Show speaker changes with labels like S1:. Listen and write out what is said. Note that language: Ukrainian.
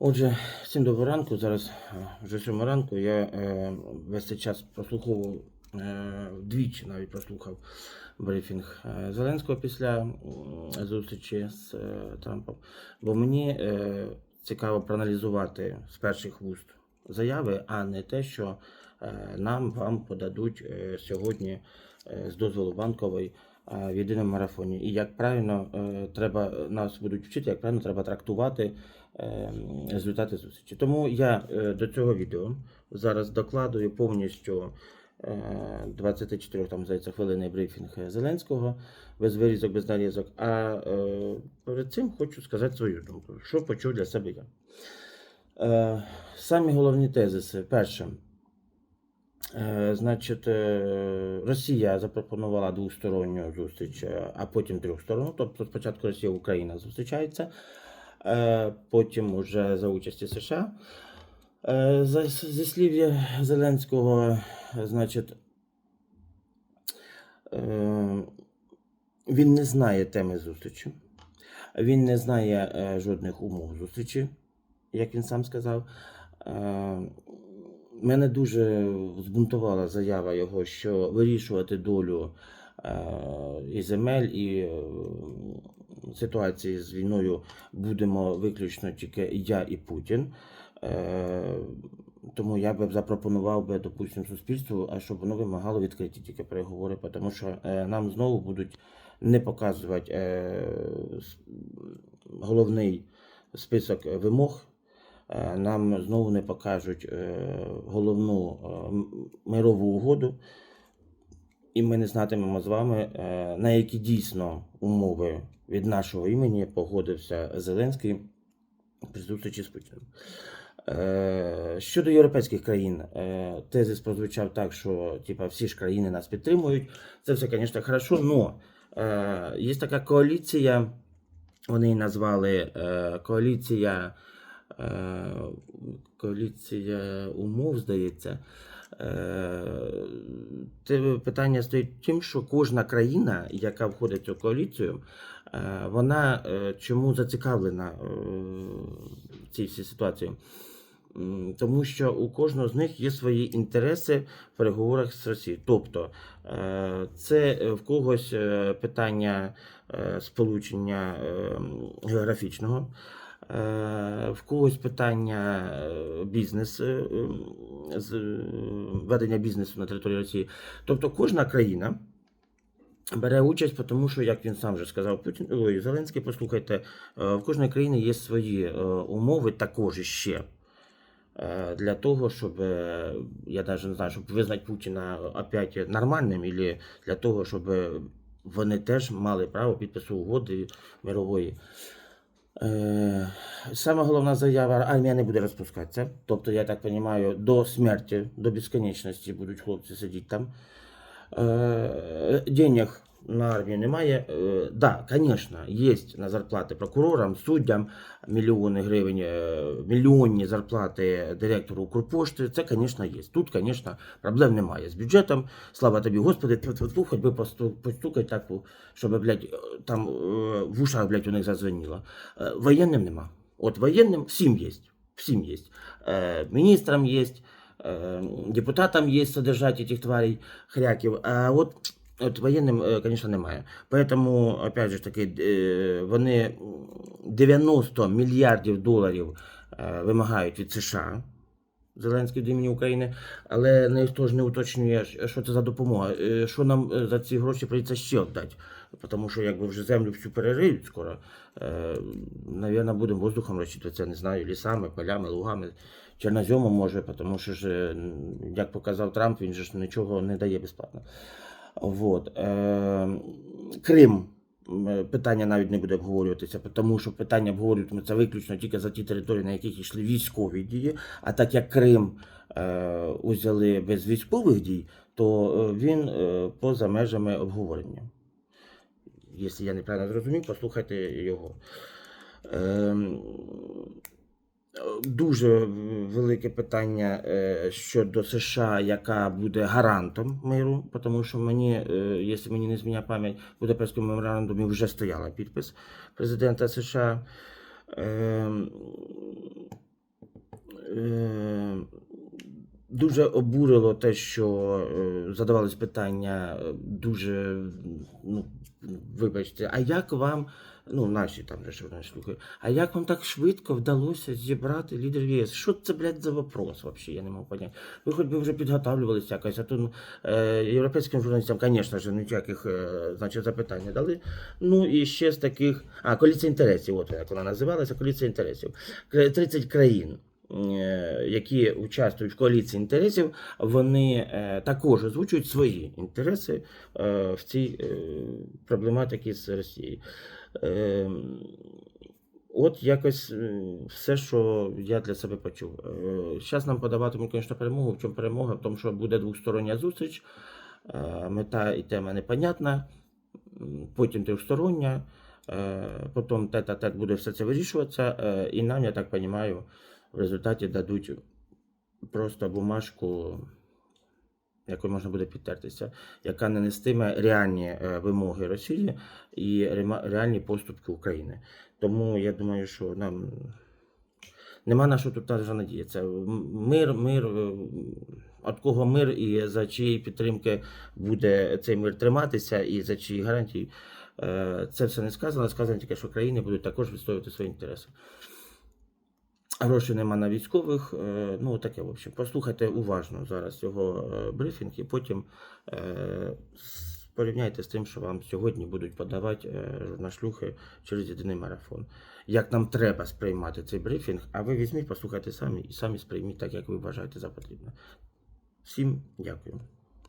S1: Отже, всім доброго ранку. Зараз е, вже сьома ранку. Я е, весь цей час прослуховував е, навіть прослухав брифінг е, Зеленського після м, зустрічі з е, Трампом. Бо мені е, цікаво проаналізувати з перших вуст заяви, а не те, що е, нам вам подадуть е, сьогодні е, з дозволу банкової е, в єдиному марафоні. І як правильно е, треба нас будуть вчити, як правильно треба трактувати е, результати зустрічі. Тому я е, до цього відео зараз докладую повністю е, 24 там, здається, хвилинний брифінг Зеленського без вирізок, без нарізок. А е, перед цим хочу сказати свою думку, що почув для себе я. Е, Самі головні тезиси. Перше. Е, Значить, е, Росія запропонувала двосторонню зустріч, е, а потім трьохсторонню. Тобто спочатку Росія Україна зустрічається, потім уже за участі США. Зі слів Зеленського, значить, він не знає теми зустрічі, він не знає жодних умов зустрічі, як він сам сказав. Мене дуже збунтувала заява його, що вирішувати долю е, і земель, і е, ситуації з війною будемо виключно тільки я і Путін. Е, тому я би запропонував би, допустимо, суспільству, а щоб воно вимагало відкриті тільки переговори, тому що нам знову будуть не показувати головний список вимог. Е, Нам знову не покажуть е, головну е, мирову угоду, і ми не знатимемо з вами, на які дійсно умови від нашого імені погодився Зеленський при зустрічі з Путіним. Щодо європейських країн, тезис прозвучав так, що типа, всі ж країни нас підтримують. Це все, звісно, хорошо, але є така коаліція, вони її назвали коаліція, коаліція умов, здається. Е, Те питання стоїть тим, що кожна країна, яка входить в цю коаліцію, е, вона е, чому зацікавлена е, в цій всій ситуації? Тому що у кожного з них є свої інтереси в переговорах з Росією. Тобто е, це е, в когось е, питання е, сполучення е, географічного, е, в когось питання е, бізнес, е, е, ведення бізнесу на території Росії. Тобто кожна країна. Бере участь, тому що, як він сам вже сказав, Путін ой, Зеленський, послухайте, е, в кожної країни є свої е, умови також іще е, для того, щоб е, я навіть не знаю, щоб визнати Путіна опять нормальним, або для того, щоб вони теж мали право підпису угоди мирової. Е, Саме головна заява, армія не буде розпускатися. Тобто, я так розумію, до смерті, до безконечності будуть хлопці сидіти там. Е, Денег на армію немає. Е, Да, звісно, є на зарплати прокурорам, суддям мільйони гривень, е, мільйонні зарплати директору Укрпошти. Це, звісно, є. Тут, звісно, проблем немає з бюджетом. Слава тобі, Господи, тьфу-тьфу-тьфу, хоч би посту- постукай так, щоб, блядь, там е, в ушах, блядь, у них зазвеніло. Е, Воєнним нема. От воєнним всім є. Всім є. Е, Міністрам є, депутатам є содержать этих тварей хряків. А от От воєнним, е, звісно, немає. Поэтому, опять же таки, е, вони 90 мільярдів доларів е, вимагають від США. Зеленський від імені України, але ніхто ж не уточнює, що це за допомога. е, Що нам е, за ці гроші прийдеться ще віддати. Тому що якби вже землю всю перериють скоро, е, навірно, будемо воздухом розчитуватися, не знаю, лісами, полями, лугами, чорноземом може, тому що ж, е, як показав Трамп, він же ж нічого не дає безплатно. Вот. Е, Крим. Питання навіть не буде обговорюватися, тому що питання обговорюватиметься виключно тільки за ті території, на яких йшли військові дії. А так як Крим е, узяли без військових дій, то е, він е, поза межами обговорення. Якщо я неправильно зрозумів, послухайте його. Ем, Дуже велике питання е, щодо США, яка буде гарантом миру, тому що мені, е, якщо мені не зміня пам'ять, в Будапештському меморандумі вже стояла підпис президента США. Ем, ем, Дуже обурило те, що е, задавались питання е, дуже, ну, вибачте, а як вам, ну, наші там же ж вони слухають, а як вам так швидко вдалося зібрати лідерів ЄС? Що це, блядь, за вопрос взагалі? Я не можу поняти. Ви хоч би вже підготавлювалися якось, а то ну, е, європейським журналістам, звісно ж, ніяких е, значить, запитань не дали. Ну і ще з таких, а, коаліція інтересів, от як вона називалася, коаліція інтересів. Кра- 30 країн. Е, Які участвують в коаліції інтересів, вони е, також озвучують свої інтереси е, в цій проблематиці з Росією. Е, От якось все, що я для себе почув. Зараз нам подаватимуть, звісно, перемогу. В чому перемога? В тому, що буде двостороння зустріч, мета і тема непонятна, потім трьохстороння, потім тет-а-тет буде все це вирішуватися, і нам, я так розумію, в результаті дадуть просто бумажку, якою можна буде підтертися, яка не нестиме реальні е, вимоги Росії і реальні поступки України. Тому я думаю, що нам нема на що тут навіть надіятися. Мир, мир, е, від кого мир і за чиєї підтримки буде цей мир триматися, і за чиї гарантії. Е, Це все не сказано. Сказано тільки, що країни будуть також відстоювати свої інтереси. Грошей нема на військових. е, Ну, таке, в общем. Послухайте уважно зараз його е, брифінг, і потім е, порівняйте з тим, що вам сьогодні будуть подавати журнашлюхи через єдиний марафон. Як нам треба сприймати цей брифінг, а ви візьміть, послухайте самі і самі сприйміть так, як ви вважаєте за потрібне. Всім дякую.